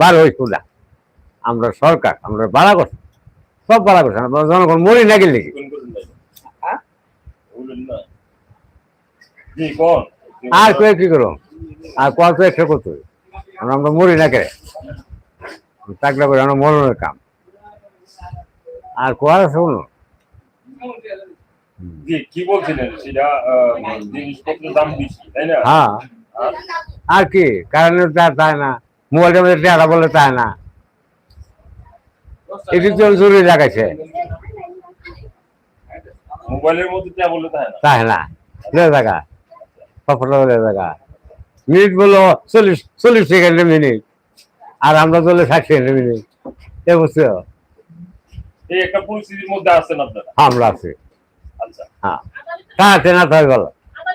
ভালো হইতো না আমরা সরকার আমরা বাড়া করছি। সব বাড়া করছে আমরা জনগণ মরি না গেলে হ্যাঁ? আর কয়ে কি করো আর কত একশো কত আমরা আমরা মরি না কে? চাকরা করে আমরা মরণের কাম। আর কোয়ার জি কি বলছিলেন? সেটা জিনিসপত্রের দাম বেশি তাই না? হ্যাঁ। আর আর কি? কারণ তাই না। মোবাইলটার মধ্যে টাকা বলে তাই না। এদিক তো জরুরি লাগাইছে মোবাইলের মধ্যে যা বললে তাই না। লে জায়গা সফল লে জায়গা মিনিট বলল চল্লিশ চল্লিশ সেকেন্ডের মিনিট। আর আমরা চলে ষাট সেকেন্ডের মিনিট। এ বুঝছ? এই একটা পরিস্থিতির মধ্যে আছেন আপনারা। আমরা আছি। আচ্ছা। হ্যাঁ। তা আছে না তাই বলো।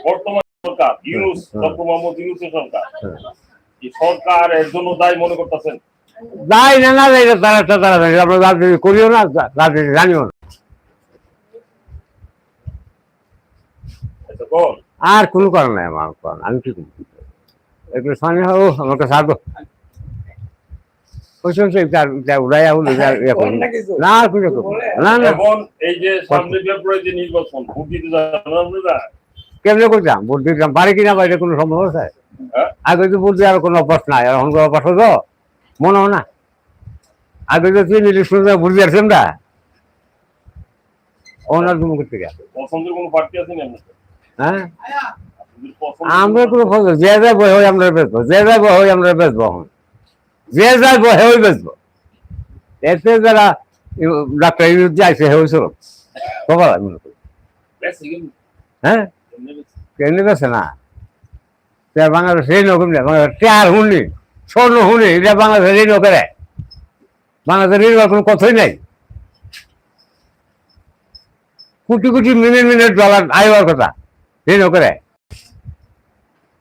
বর্তমান সরকার ইউনুস ডক্টর মোহাম্মদ ইউনুসের সরকার। সরকার এর জন্য দায় মনে করতেছেন? যাই না না না তারা একটা তারা আমরা রাজনীতি করিও না রাজনীতি জানিও না। আচ্ছা কোন আর কোনো কারণ নাই আমার কারণ আমি কি একটু সামনে ও আমার কাছে আসব কেমনে করতাম? ভোট দিতাম পারি কিনা বাইরে কোনো সম্ভব আছে? আগে তো ভোট আর কোনো অভ্যাস নাই আর এখন অভ্যাস হতো মনে হয় না। আগে তো তুই নিজে শুনে ভোট দিয়েছেন না? ওনার তুমি করতে গেল পছন্দের কোনো পার্টি আছে না আপনাদের হ্যাঁ আমরা কোনো ফসল যে যায় বই হই আমরা বেচবো। যে যায় বই হই আমরা বেচবো এখন। যে যায় বই হই বেচবো। এতে যারা ডাক্তার ইউজ যাইছে হেউ সব কবার আমি হ্যাঁ কেন বেছে না? তে বাংলাদেশ এই নকম না বাংলাদেশ টেয়ার হুনি স্বর্ণ হুনি এটা বাংলাদেশ এই নকরে বাংলাদেশ ঋণ কোনো কথাই নাই। Crore crore minute minute dollar আইবার কথা ঋণ করে।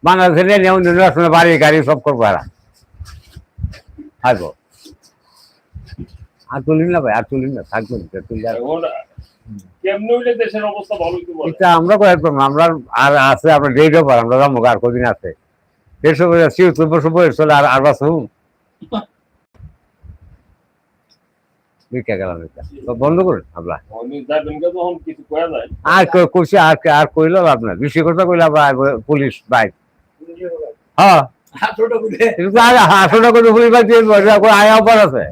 বাংলাদেশের নির্বাচনে বাড়ি গাড়ি সব করব এরা। থাকব। আর তুলিন না ভাই আর তুলিন না থাকব না, আর- এখন কেমনে হইলে দেশের অবস্থা ভালো এটা আমরা কয়েক করব আমরা আর আছে আমরা ডেট পার আমরা যাব আর কদিন আছে। দেড়শো বছর সিউত্তর বছর চলে আর আর বাস বিকা গেলাম এটা। বন্ধ করুন আমরা আমি যাবেন কে তখন কিছু করা যায়? আর ক- আর আর কইলো লাভ বেশি কথা কইলে পুলিশ বাইক। হ্যাঁ। পুলিশ বাইক করে আয়া অফার আছে?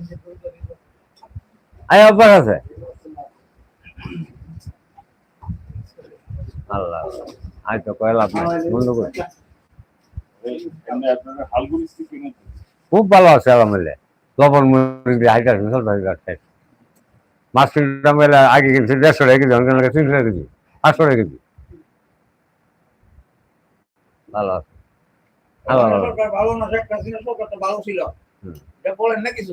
আয়া অফার আছে? আল্লাহ। আজ তো কয় নাই, বন্ধ মধ্যে খুব ভালো আছে, আলহামদুলিল্লাহ। লবণ হাইটার মিশাল ভাই রাখতে। মাছ কিনতে মেলে আগে কিনছি দেড়শো টাকা কেজি, অনেক তিনশো টাকা কেজি, পাঁচশো টাকা কেজি। ভালো আছে। ভালো ভালো ছিল।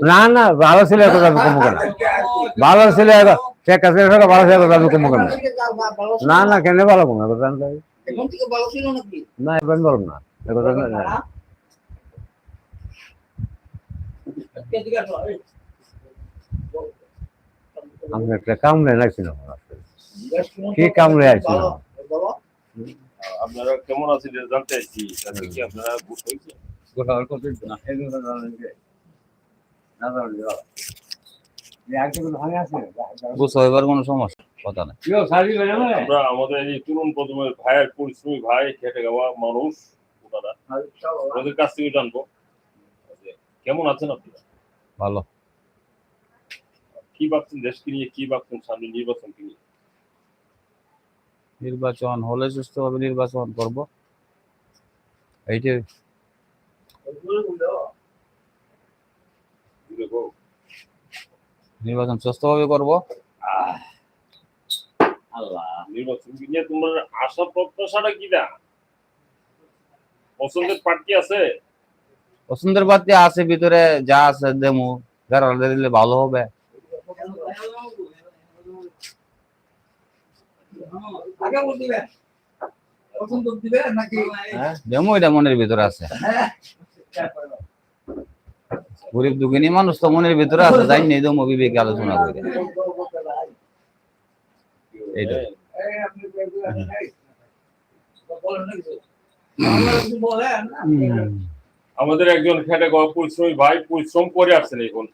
না না না ভালো ছিল কথা আমি কমবো কেন ভালো ছিল শেখ হাসিনা সরকার ভালো ছিল কথা আমি কেন না না কেন ভালো কমে কথা আমি কই। এখন থেকে ভালো ছিল নাকি? না এবার বলব না এ কথা না, এই। আমি একটা কাম কি কামড়ে। আপনারা কেমন আছেন জানতে চাইছি। আপনারা ভোট হয়েছে গোটাবার কত না। এই জন্য জানেন যে না জানেন যে বাবা। এই আগে কোনো ভাঙে আছে? বুঝতে কোনো সমস্যা কথা নাই। সারি গেল না আমরা আমাদের এই তরুণ প্রজন্মের ভাইয়ের পরিশ্রমী ভাই খেটে খাওয়া মানুষ ওনারা। ওদের কাছ থেকে জানব। কেমন আছেন আপনারা? ভালো। কি ভাবছেন দেশকে নিয়ে কি ভাবছেন সামনে নির্বাচন কি নিয়ে? নির্বাচন হলে সুস্থভাবে নির্বাচন করব। এইটাই। নির্বাচন সুস্থভাবে করব। আল্লাহ নির্বাচন নিয়ে তোমার আশা প্রত্যাশাটা কি না? পছন্দের প্রার্থী আছে? পছন্দের বাদে আছে ভিতরে যা আছে দেমু। যারা দিলে ভালো হবে। আগে ভোট দিবে পছন্দ দিবে নাকি? হ্যাঁ দেমু এটা মনের ভিতরে আছে। গরিব দুঃখিনী মানুষ তো মনের ভিতরে আছে যাই নেই দেমু বিবেকে আলোচনা করে। এই? আমাদের একজন খেটে পরিশ্রমী ভাই পরিশ্রম করে আসছেন এখন।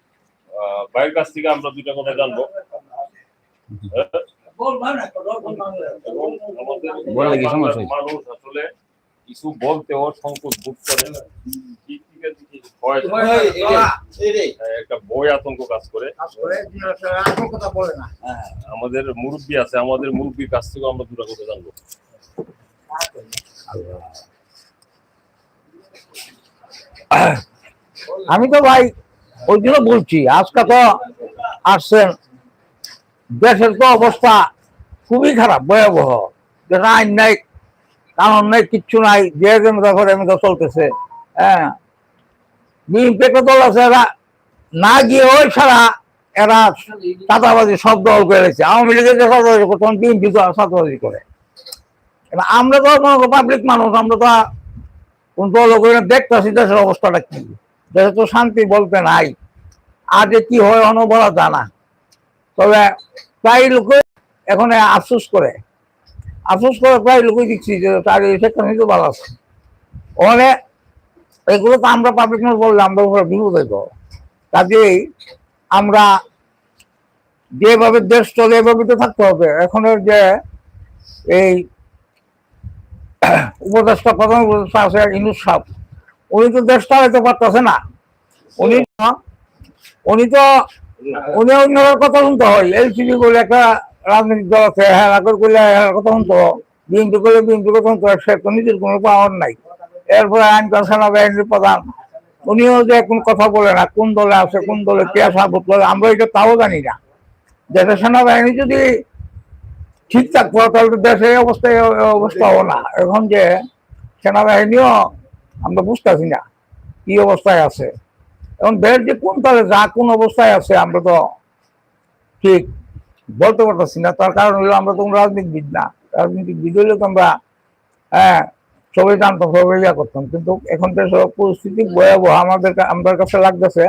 ভাইয়ের কাছ থেকে আমরা দুইটা কথা জানব। তো আমাদের? মানুষ আসলে কিছু বলতেও সংকোচ বোধ করে। একটা বই আতঙ্ক কাজ করে। না। আমাদের মুরব্বী আছে আমাদের মুরব্বীর কাছ থেকেও আমরা দুটা কথা জানব। আমি তো ভাই ওই জন্য বলছি আজকে তো আসছেন দেশের তো অবস্থা খুবই খারাপ ভয়াবহ। যেটা আইন নাই কানুন নাই, কিচ্ছু নাই, যে যেমন করে এমনি চলতেছে। হ্যাঁ। বিএনপি দল আছে, এরা না গিয়ে ওই ছাড়া এরা চাঁদাবাজি সব দল করেছে আওয়ামী লীগের যে চাঁদাবাজি করতো বিএনপি তো চাঁদাবাজি করে। আমরা তো পাবলিক মানুষ, আমরা তো কোন দল করে দেখতেছি দেশের অবস্থাটা কি। দেশে তো শান্তি বলতে নাই। যে কি হয় অন বলা যায় না তবে প্রায় লোকে এখন আফসোস করে। আফসোস করে প্রায় লোকই দেখছি যে তার এই সেখানে ভালো আছে। ওখানে এগুলো তো আমরা পাবলিক মানুষ বললে আমরা উপরে বিপদ হইব কাজেই আমরা যেভাবে দেশ চলে এভাবে তো থাকতে হবে। এখনের যে এই উপদেষ্টা, প্রধান উপদেষ্টা আছে ইনুস সাহেব উনি তো দেশ চালাইতে পারতেছে না। উনি উনি তো, উনি অন্যের কথা শুনতে হয়। এলসিডি বলে একটা রাজনৈতিক দল আছে হ্যাঁ আগর করলে হ্যাঁ কথা শুনতো বিএনপি করলে বিএনপি কথা শুনতো সে তো নিজের কোনো পাওয়ার নাই। এরপরে আইন সেনা বাহিনীর প্রধান, উনিও যে কোন কথা বলে না, কোন দলে আছে, কোন দলে কে সাবত করে আমরা এটা তাও জানি না। দেশের সেনাবাহিনী যদি ঠিক থাকতো, তাহলে এই অবস্থায় অবস্থা হব না। এখন যে সেনাবাহিনীও, আমরা বুঝতেছি না কি অবস্থায় আছে। এখন দেশ যে কোন তালে যা কোন অবস্থায় আছে, আমরা তো ঠিক বলতে পারতেছি না, তার কারণ হলো আমরা তো রাজনীতিবিদ না। রাজনীতিবিদ হলে তো আমরা হ্যাঁ সবাই জানতাম সবাই ইয়া করতাম। কিন্তু এখন তো সব পরিস্থিতি ভয়াবহ। আমাদের আমাদের কাছে লাগতেছে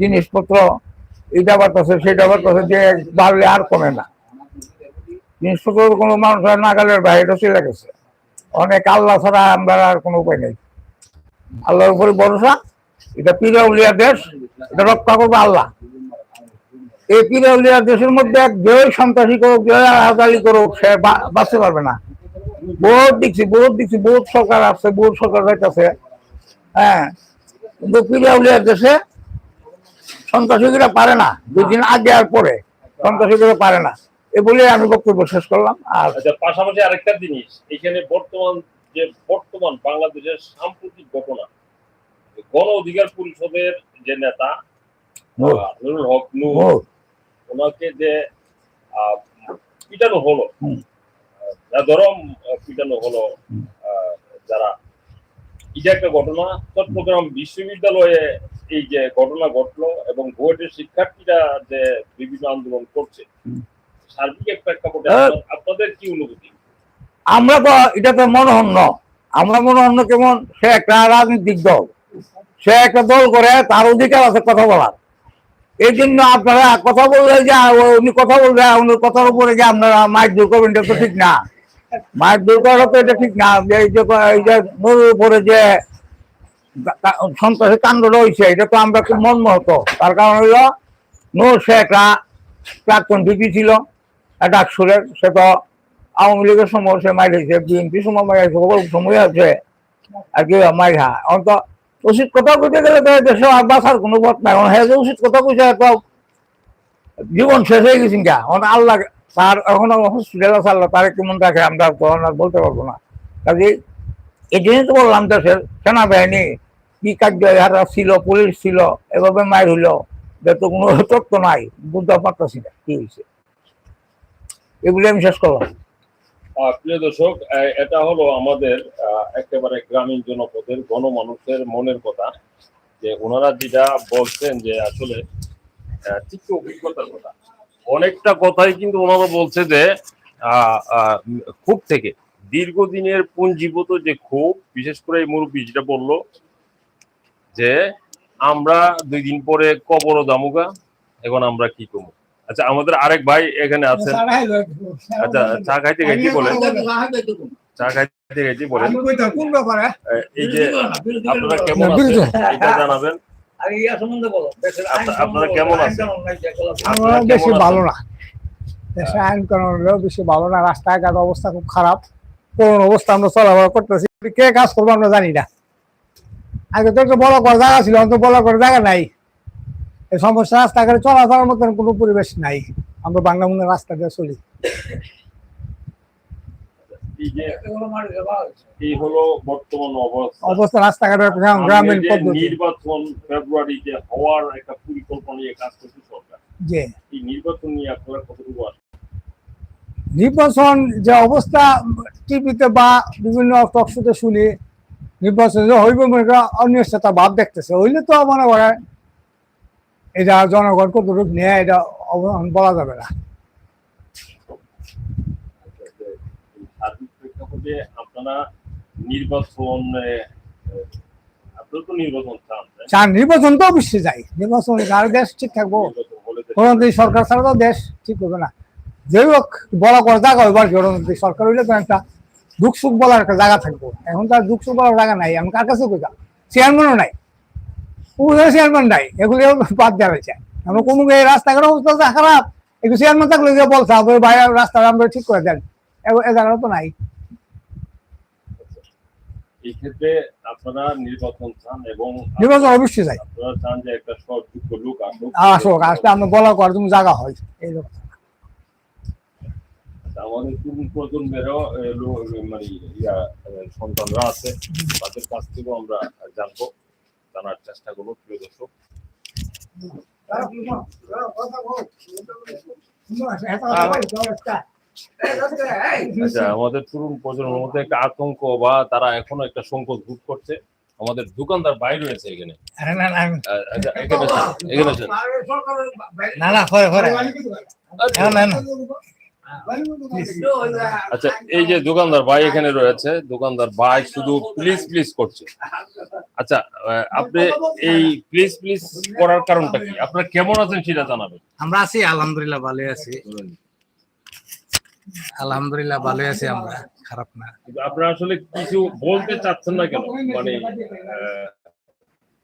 জিনিসপত্র, এটা বাড়তেছে, সেটা বাড়তেছে, যে বাড়লে আর কমে না। জিনিসপত্র কোনো মানুষ মানুষের নাগালের বাইরে চলে গেছে। অনেক আল্লাহ ছাড়া আমরা আর কোনো উপায় নেই। আল্লাহর উপরে ভরসা, এটা পিরাউলিয়া দেশ, এটা রক্ষা করবে আল্লাহ। এই পিরাউলিয়া দেশের মধ্যে এক জয় সন্ত্রাসী করুক জয় আজালি করুক সে বাঁচতে পারবে না। বহুত দেখছি বহুত দেখছি বহুত সরকার আসছে বহুত সরকার যাইতেছে। হ্যাঁ কিন্তু পিরাউলিয়া দেশে সন্ত্রাসীরা পারে না। দুদিন আগে আর পরে সন্ত্রাসীরা পারে না। এ বলে আমি বক্তব্য শেষ করলাম। আর আচ্ছা পাশাপাশি আরেকটা জিনিস এখানে বর্তমান যে বর্তমান বাংলাদেশের সাম্প্রতিক ঘটনা গণ অধিকার পরিষদের যে নেতা নুরুল হক নূর। ওনাকে যে পিটানো হলো ধরম পিটানো হলো যারা এটা একটা ঘটনা চট্টগ্রাম বিশ্ববিদ্যালয়ে এই যে ঘটনা ঘটলো এবং বুয়েটের শিক্ষার্থীরা যে বিভিন্ন আন্দোলন করছে সার্বিক একটা প্রেক্ষাপটে। আপনাদের কি অনুভূতি? আমরা তো এটা তো মনোহন্য আমরা মনে মনোহন্য কেমন? সে একটা রাজনৈতিক দল। সে একটা দল করে তার অধিকার আছে কথা বলার। এই জন্য আপনারা কথা বললে যে উনি কথা বলবে উনি কথার উপরে যে আপনারা মাইক দূর করবেন, এটা তো ঠিক না। মাইক দূর করা তো এটা ঠিক না। এই যে এই যে নদীর উপরে যে কা- সন্ত্রাসী কাণ্ড রয়েছে, এটা তো আমরা খুব মনমহত তার কারণ হলো নূর সে একটা প্রাক্তন ডিপি ছিল, একটা সুরের সে তো আওয়ামী লীগের সময় সে মাইর হয়েছে বিএনপি সময় মাইর সকল সময় আছে, আর কি মাইর হা এখন তো উচিত কথা কইতে গেলে তো দেশে আর বাঁচার কোনো পথ নাই। হ্যাঁ যে উচিত কথা কইছে তো জীবন শেষ হয়ে গেছেন গা। এখন আল্লাহ তার এখনও হসপিটাল আছে আল্লাহ, তার কেমন রাখে, আমরা তখন বলতে পারব না। কাজে এই জন্যই তো বললাম দেশের সেনাবাহিনী কি কার্য হারা ছিল, পুলিশ ছিল, এভাবে মাইর হইল যে তো কোনো তথ্য নাই বুঝতে পারতেছি না কি হয়েছে এগুলি আমি শেষ করলাম। প্রিয় দর্শক এটা হলো আমাদের একেবারে গ্রামীণ জনপদের গণমানুষের মনের কথা, যে ওনারা যেটা বলছেন যে আসলে ঠিক অভিজ্ঞতার কথা। অনেকটা কথাই কিন্তু ওনারা বলছে যে ক্ষোভ থেকে, দীর্ঘদিনের পুঞ্জীভূত যে ক্ষোভ, বিশেষ করে এই মুরব্বী যেটা বলল, যে আমরা দুই দিন পরে কবর দামুগা, এখন আমরা কি করব? আচ্ছা আমাদের আরেক ভাই এখানে আছেন। আচ্ছা চা খাইতে খাইতে বলে। চা খাইতে দেখাইছি বলেন আমি কইতাম কোন ব্যাপারে আহ, এই যে আপনারা কেমন আছেন? এটা জানাবেন। ইয়া আপনারা কেমন আছেন? বেশি ভালো না। দেশে আইন কানুন হলেও বেশি ভালো না। রাস্তাঘাট অবস্থা খুব খারাপ। কোন অবস্থা আমরা চলাফেরা করতেছি। কে কাজ করব আমরা জানি না। আগে তো একটা বড় করে জায়গা ছিল অন্ত বড় করে জায়গা নাই। এই সমস্যা রাস্তাঘাটে চলাফেরার মতন কোনো পরিবেশ নাই। আমরা বাংলা মনে রাস্তা দিয়ে চলি। এই যে এগুলো মাটি দেওয়া হয়েছে। এই হলো বর্তমান অবস্থা। অবস্থা রাস্তাঘাটের গ্রামীণ পদ্ধতি। নির্বাচন ফেব্রুয়ারিতে হওয়ার একটা পরিকল্পনা নিয়ে কাজ করছে সরকার। যে এই নির্বাচন নিয়ে আপনারা কতটুকু নির্বাচন যে অবস্থা টিভিতে বা বিভিন্ন টকশোতে শুনি নির্বাচন যে হইব মনে করে অনিশ্চয়তা ভাব দেখতেছে। হইলে তো মনে করে এটা জনগণ কতটুক নেয় এটা অবদান বলা যাবে না। আপনারা নির্বাচন তো চান নির্বাচন তো অবশ্যই যাই নির্বাচন আর দেশ ঠিক থাকব। গণতান্ত্রিক সরকার ছাড়া তো দেশ ঠিক হবে না। যাই হোক বড় করে জায়গা হইবার গণতান্ত্রিক সরকার হইলে তো একটা দুঃখ সুখ বলার একটা জায়গা থাকব। এখন তো আর দুঃখ সুখ বলার জায়গা নাই। আমি কার কাছে কইতাম? চেয়ারম্যানও নাই। উপজেলা চেয়ারম্যান নাই। এগুলিও বাদ দেওয়া হয়েছে। আমরা কোনো রাস্তাঘাট অবস্থা খারাপ। একটু চেয়ারম্যান থাকলে যে বলছে আপনার বাইরে রাস্তা আমরা ঠিক করে দেন। এ- জায়গাটা তো নাই। এই ক্ষেত্রে আপনারা নির্বাচন চান এবং নির্বাচন অবশ্যই যাই আপনারা চান যে একটা লোক আসুক। আসুক আসলে আমরা বলা করার জন্য জায়গা হয় এই রকম। আমাদের তরুণ প্রজন্মেরও মানে ইয়া সন্তানরা আছে তাদের কাছ থেকেও আমরা জানব। জানার চেষ্টা করব প্রিয় দর্শক। আচ্ছা আমাদের তরুণ প্রজন্মের মধ্যে একটা আতঙ্ক বা তারা এখনও একটা সংকোচ বোধ করছে। আমাদের দোকানদার বাইরে রয়েছে এখানে। না, না, এখানে। না। আচ্ছা, এই যে দোকানদার ভাই এখানে রয়েছে দোকানদার ভাই শুধু প্লিজ প্লিজ করছে। আচ্ছা আপনি এই প্লিজ প্লিজ করার কারণটা কি? আপনারা কেমন আছেন সেটা জানাবেন। আমরা আছি আলহামদুলিল্লাহ ভালো আছি। আলহামদুলিল্লাহ ভালোই আছি আমরা খারাপ না। আপনারা আসলে কিছু বলতে চাচ্ছেন না কেন? মানে আহ,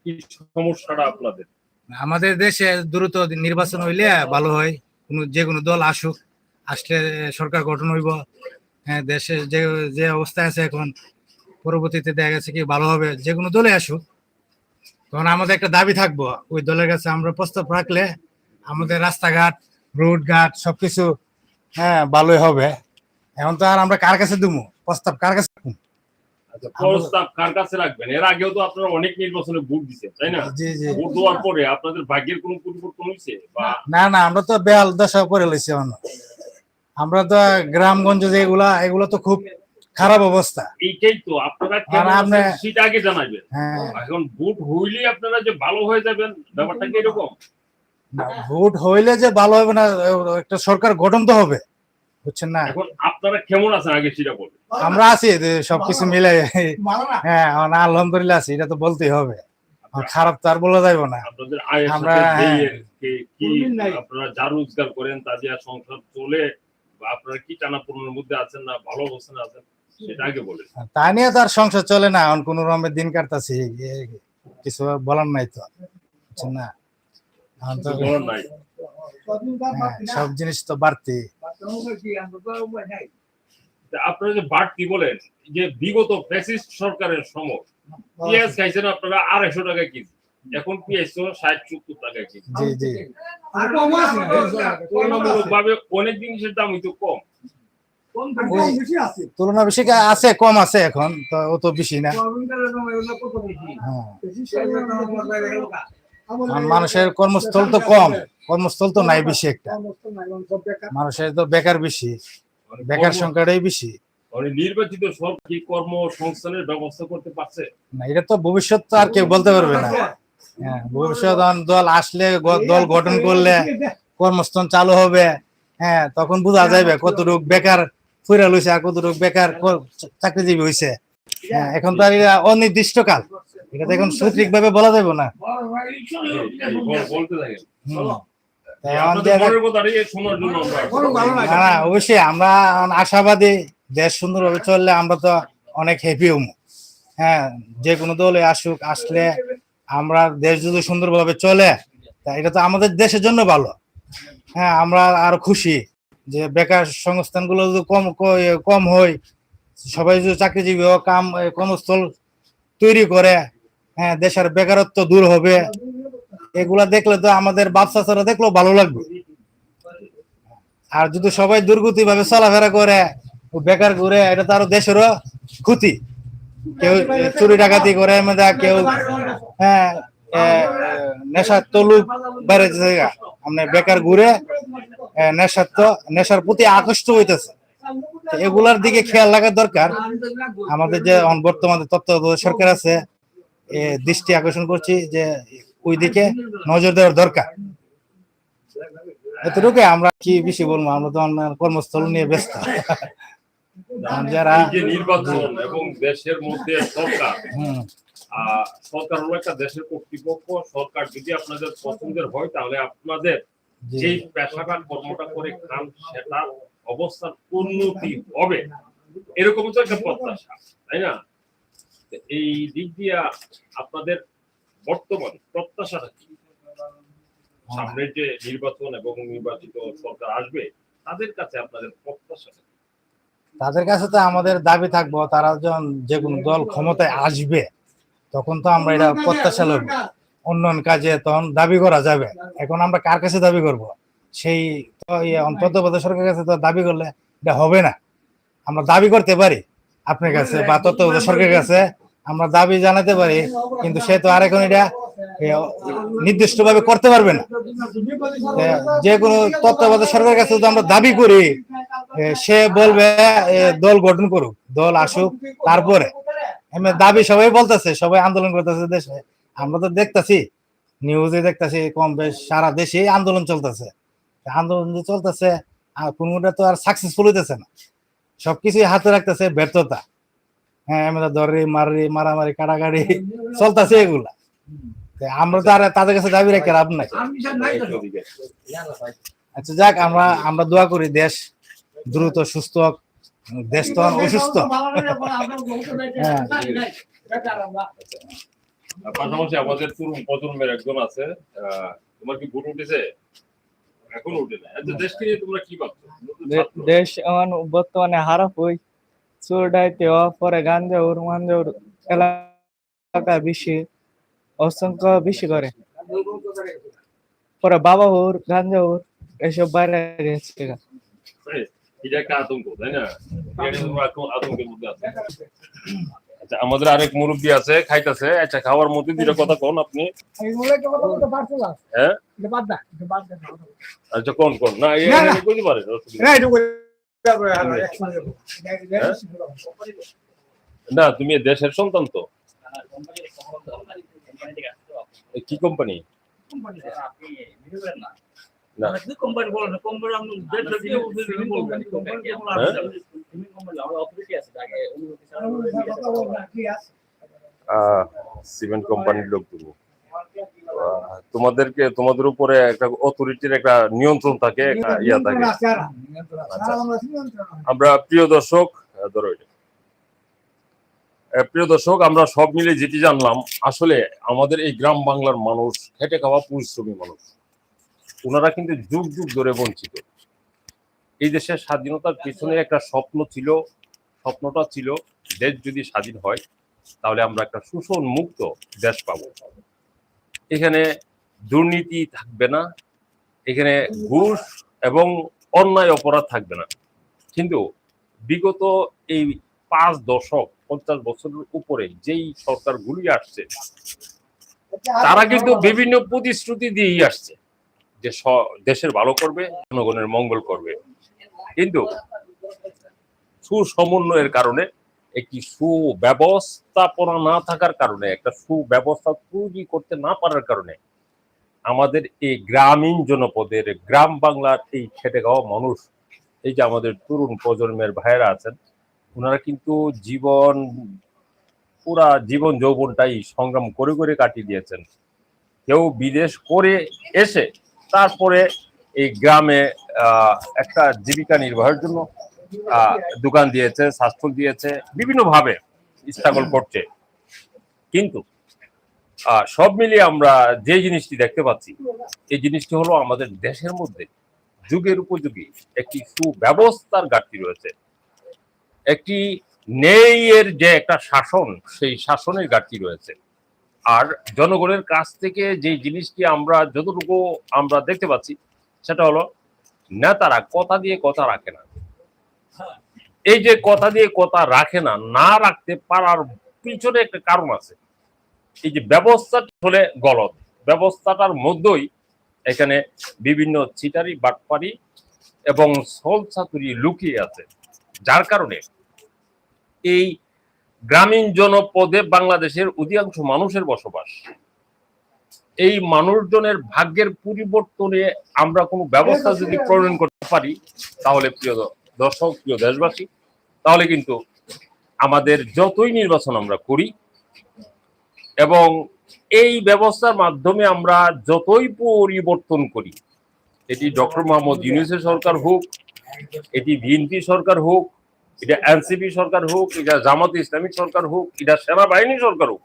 কি সমস্যাটা আপনাদের? আমাদের দেশে দ্রুত নির্বাচন হইলে ভালো হয় কোনো যে কোনো দল আসুক। আসলে সরকার গঠন হইব হ্যাঁ দেশে যে যে অবস্থা আছে এখন পরবর্তীতে দেখা গেছে কি ভালো হবে যে কোনো দলে আসুক। তখন আমাদের একটা দাবি থাকব ওই দলের কাছে আমরা প্রস্তাব রাখলে আমাদের রাস্তাঘাট রোড ঘাট সবকিছু হ্যাঁ ভালোই হবে। এখন তো আর আমরা কার কাছে দেবো প্রস্তাব কার কাছে দিমু? আচ্ছা প্রস্তাব কার কাছে রাখবেন? এর আগেও তো আপনারা অনেক নির্বাচনে ভোট দিচ্ছেন তাই না? ভোট দেওয়ার পরে আপনাদের ভাগ্যের কোনো পরিবর্তন হয়েছে না না আমরা তো বেহাল দশা করে লইছি এখন। আমরা তো গ্রামগঞ্জ যেগুলা এগুলো তো খুব খারাপ অবস্থা। এইটাই তো আপনারা আর সেটা আগে জানাবেন হ্যাঁ। এখন ভোট হইলে আপনারা যে ভালো হয়ে যাবেন ব্যাপারটা কি এরকম? ভোট হইলে যে ভালো হবে না একটা সরকার গঠন তো হবে বুঝছেন না? এখন আপনারা কেমন আছেন আগে সেটা আমরা আছি সবকিছু মিলে। হ্যাঁ এখন আলহামদুলিল্লাহ আছি এটা তো বলতেই হবে। খারাপ তো আর বলা যাইব না। আমরা, হ্যাঁ। কে- আপনারা যা রোজগার করেন তা দিয়ে সংসার চলে আপনারা কি টানাপোড়েনের মধ্যে আছেন না ভালো অবস্থানে আছেন সেটা আগে বলেন। তা নিয়ে তো আর সংসার চলে না এখন কোন রকমের দিন কাটতাছি কিছু বলার নাই তো না? এখন তো বলার নাই। হ্যাঁ, সব জিনিস তো বাড়তি। আপনারা যে বাড়তি বলেন যে বিগত ফ্যাসিস্ট সরকারের সময় পেঁয়াজ খাইছেন আপনারা আড়াইশো টাকা কেজি। এখন পেঁয়াজ তো ষাট সত্তর টাকা কেজি জি জি। তুলনামূলক ভাবে অনেক জিনিসের দাম তো কম। তুলনা বেশি আছে কম আছে এখন তো অত বেশি না। হ্যাঁ। মানুষের কর্মস্থল তো কম। কর্মস্থল তো নাই বেশি একটা। মানুষের তো বেকার বেশি। মানে বেকার সংখ্যাটাই বেশি। মানে নির্বাচিত সব কি কর্মসংস্থানের ব্যবস্থা করতে পারছে? না এটা তো ভবিষ্যৎ তো আর কেউ বলতে পারবে না। হ্যাঁ ভবিষ্যৎ এখন দল আসলে দল গঠন করলে কর্মস্থান চালু হবে। হ্যাঁ তখন বোঝা যাবে কতটুক বেকার ফুরা লইছে আর কতটুক বেকার চাকরিজীবী হয়েছে হ্যাঁ এখন তো অনির্দিষ্টকাল। এটা তো এখন সঠিক ভাবে বলা যাবে না। না অবশ্যই আমরা আশাবাদী দেশ সুন্দরভাবে চললে আমরা তো অনেক হ্যাপি হমু। হ্যাঁ যে কোনো দলে আসুক আসলে আমরা দেশ যদি সুন্দরভাবে চলে, তা এটা তো আমাদের দেশের জন্য ভালো। হ্যাঁ আমরা আরও খুশি যে বেকার সংস্থানগুলো যদি কম কম হয়, সবাই যদি চাকরিজীবী হোক, কাম, কর্মস্থল তৈরি করে হ্যাঁ দেশের বেকারত্ব দূর হবে, এগুলা দেখলে তো আমাদের বাচ্চারা দেখলেও ভালো লাগবে। আর যদি সবাই দুর্গতি ভাবে চলাফেরা করে, বেকার ঘুরে, এটা তো আরও দেশেরও ক্ষতি। কেউ চুরি ডাকাতি করে কেউ হ্যাঁ নেশার তলুক বাইরে জায়গা। বেকার ঘুরে নেশার তো নেশার প্রতি আকৃষ্ট হইতেছে। এগুলার দিকে খেয়াল রাখার দরকার। আমাদের যে বর্তমানে তত্ত্বাবধায়ক সরকার আছে এ, দৃষ্টি আকর্ষণ করছি যে ওই দিকে নজর দেওয়ার দরকার। এতটুকু আমরা কি বেশি বলব? আমরা তো কর্মস্থল নিয়ে ব্যস্ত। যারা যে নির্বাচন এবং দেশের মধ্যে সরকার সরকার হলো একটা দেশের কর্তৃপক্ষ সরকার যদি আপনাদের পছন্দের হয় তাহলে আপনাদের পেশাটা কর্মটা করে খান সেটা অবস্থার উন্নতি হবে। এরকম তো একটা প্রত্যাশা তাই না? এই দিক দিয়ে আপনাদের বর্তমান প্রত্যাশাটা কি? সামনের যে নির্বাচন এবং নির্বাচিত সরকার আসবে তাদের কাছে আপনাদের প্রত্যাশাটা? তাদের কাছে তো আমাদের দাবি থাকব তারা যখন যে কোনো দল ক্ষমতায় আসবে তখন তো আমরা এটা প্রত্যাশা লব উন্নয়ন কাজে তখন দাবি করা যাবে। এখন আমরা কার কাছে দাবি করব? সেই তো তত্ত্বাবধায়ক সরকারের কাছে তো দাবি করলে এটা হবে না। আমরা দাবি করতে পারি আপনার কাছে বা তত্ত্বাবধায়ক সরকারের কাছে আমরা দাবি জানাতে পারি কিন্তু সে তো আর এখন এটা নির্দিষ্ট ভাবে করতে পারবে না। যে কোনো তত্ত্বাবধায়ক সরকারের কাছে যদি আমরা দাবি করি সে বলবে দল গঠন করুক, দল আসুক, তারপরে। দাবি সবাই বলতেছে, সবাই আন্দোলন করতেছে দেশে। আমরা তো দেখতাছি নিউজে দেখতাছি, কম বেশ সারা দেশে আন্দোলন চলতেছে। আন্দোলন যে চলতেছে আর কোনটা তো আর সাকসেসফুল হইতেছে না। সবকিছুই হাতে রাখতেছে ব্যর্থতা। হ্যাঁ আমরা দরি মারি মারামারি, কাটাকাটি, চলতেছে এগুলা। আমরা তো আর তাদের কাছে দাবি রেখে লাভ নাই। আচ্ছা যাক আমরা আমরা দোয়া করি দেশ দ্রুত সুস্থ হোক। দেশ তো অসুস্থ। হ্যাঁ। পাশাপাশি আমাদের তরুণ প্রজন্মের একজন আছে তোমার কি ভোট উঠেছে? এখন উঠে না আচ্ছা দেশকে নিয়ে তোমরা কি ভাবছ। দেশ এখন বর্তমানে খারাপ হই। চোর ডাইতে পরে গাঞ্জাউর মাঞ্জাউর এলাকা বেশি। অসংখ্য বেশি করে। পরে বাবা হোর হুর গাঞ্জাউর এসব বাইরে গেছে। এটা একটা আতঙ্ক তাই না? আতঙ্কের মধ্যে আছে। আচ্ছা আমাদের আরেক মুরব্বী আছে খাইতেছে। আচ্ছা খাওয়ার মধ্যে দুইটা কথা কোন আপনি। হ্যাঁ? আচ্ছা কোন কোন। না এই না, না। কইতে পারেন কি কোম্পানি সিমেন্ট কোম্পানির লোক তুমি। আহ, তোমাদেরকে তোমাদের উপরে একটা অথরিটির একটা নিয়ন্ত্রণ থাকে একটা ইয়া থাকে। আচ্ছা। আমরা প্রিয় দর্শক আহ, ধরো প্রিয় দর্শক, আমরা সব মিলে যেটি জানলাম, আসলে আমাদের এই গ্রাম বাংলার মানুষ, খেটে খাওয়া পরিশ্রমী মানুষ ওনারা কিন্তু যুগ যুগ ধরে বঞ্চিত। এই দেশের স্বাধীনতার পিছনে একটা স্বপ্ন ছিল, স্বপ্নটা ছিল, দেশ যদি স্বাধীন হয়, তাহলে আমরা একটা শোষণ মুক্ত দেশ পাবো। এখানে দুর্নীতি থাকবে না, এখানে ঘুষ এবং অন্যায় অপরাধ থাকবে না। কিন্তু বিগত এই পাঁচ দশক পঞ্চাশ বছরের উপরে যেই সরকারগুলি আসছে তারা কিন্তু বিভিন্ন প্রতিশ্রুতি দিয়েই আসছে যে দেশের ভালো করবে জনগণের মঙ্গল করবে। কিন্তু সুসমন্বয়ের কারণে একটি সুব্যবস্থাপনা না থাকার কারণে একটা সুব্যবস্থা তৈরি করতে না পারার কারণে আমাদের এই গ্রামীণ জনপদের গ্রাম বাংলার এই খেটে খাওয়া মানুষ এই যে আমাদের তরুণ প্রজন্মের ভাইয়েরা আছেন ওনারা কিন্তু জীবন, পুরা জীবন যৌবনটাই সংগ্রাম করে করে কাটিয়ে দিয়েছেন। কেউ বিদেশ করে এসে তারপরে এই গ্রামে একটা জীবিকা নির্বাহের জন্য দোকান দিয়েছে স্বাস্থ্য দিয়েছে বিভিন্ন ভাবে স্ট্রাগল করছে। কিন্তু সব মিলিয়ে আমরা যে জিনিসটি দেখতে পাচ্ছি, এই জিনিসটি হলো আমাদের দেশের মধ্যে যুগের উপযোগী একটি সুব্যবস্থার ঘাটতি রয়েছে। একটি নেই এর যে একটা শাসন, সেই শাসনের ঘাটতি রয়েছে। আর জনগণের কাছ থেকে যে জিনিসটি আমরা যতটুকু আমরা দেখতে পাচ্ছি, সেটা হলো নেতারা কথা দিয়ে কথা রাখে না। এই যে কথা দিয়ে কথা রাখে না না রাখতে পারার পিছনে একটা কারণ আছে। এই যে ব্যবস্থা হলে গলত। ব্যবস্থাটার মধ্যেই এখানে বিভিন্ন চিটারি বাটপারি এবং সল ছাতুরি লুকিয়ে আছে। যার কারণে এই গ্রামীণ জনপদে বাংলাদেশের অধিকাংশ মানুষের বসবাস। এই মানুষজনের ভাগ্যের পরিবর্তনে আমরা কোনো ব্যবস্থা যদি প্রণয়ন করতে পারি, তাহলে প্রিয় দর্শক, প্রিয় দেশবাসী, তাহলে কিন্তু আমাদের যতই নির্বাচন আমরা করি এবং এই ব্যবস্থার মাধ্যমে আমরা যতই পরিবর্তন করি, এটি ডক্টর মোহাম্মদ ইউনুসের সরকার হোক, এটি বিএনপি সরকার হোক এটা এনসিপি সরকার হোক, এটা জামাত ইসলামিক সরকার হোক, এটা সেনাবাহিনী সরকার হোক,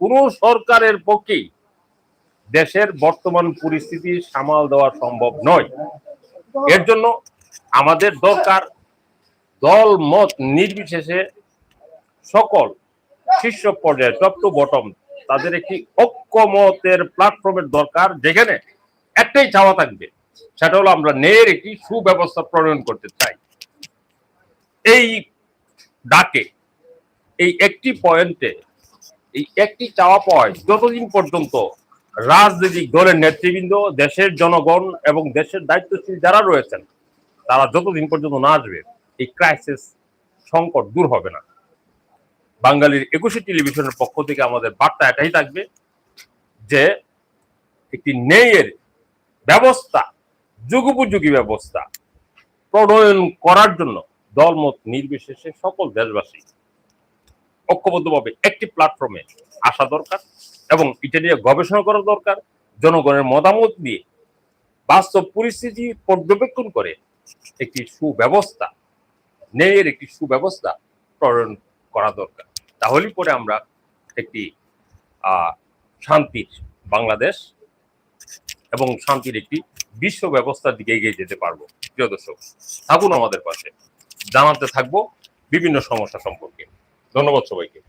কোন সরকারের পক্ষেই দেশের বর্তমান পরিস্থিতি সামাল দেওয়া সম্ভব নয়। এর জন্য আমাদের দরকার দল মত নির্বিশেষে সকল শীর্ষ পর্যায়ে টপ টু বটম, তাদের একটি ঐক্যমতের প্ল্যাটফর্মের দরকার, যেখানে একটাই চাওয়া থাকবে, সেটা হলো আমরা ন্যায়ের একটি সুব্যবস্থা প্রণয়ন করতে চাই। এই ডাকে, এই একটি পয়েন্টে এই একটি চাওয়া পয়েন্ট যতদিন পর্যন্ত রাজনৈতিক দলের নেতৃবৃন্দ, দেশের জনগণ এবং দেশের দায়িত্বশীল যারা রয়েছেন, তারা যতদিন পর্যন্ত না আসবে, এই ক্রাইসিস সংকট দূর হবে না। বাঙালির একুশে টেলিভিশনের পক্ষ থেকে আমাদের বার্তা এটাই থাকবে যে, একটি ন্যায়ের ব্যবস্থা, যুগোপযোগী ব্যবস্থা প্রণয়ন করার জন্য দলমত নির্বিশেষে সকল দেশবাসী ঐক্যবদ্ধভাবে একটি প্ল্যাটফর্মে আসা দরকার এবং এটা নিয়ে গবেষণা করা দরকার। জনগণের মতামত দিয়ে বাস্তব পরিস্থিতি পর্যবেক্ষণ করে একটি সুব্যবস্থা, ন্যায়ের একটি সুব্যবস্থা প্রণয়ন করা দরকার। তাহলেই পরে আমরা একটি শান্তির বাংলাদেশ এবং শান্তির একটি বিশ্ব ব্যবস্থার দিকে এগিয়ে যেতে পারব। প্রিয় দর্শক, থাকুন আমাদের পাশে। জানাতে থাকব বিভিন্ন সমস্যা সম্পর্কে। ধন্যবাদ সবাইকে।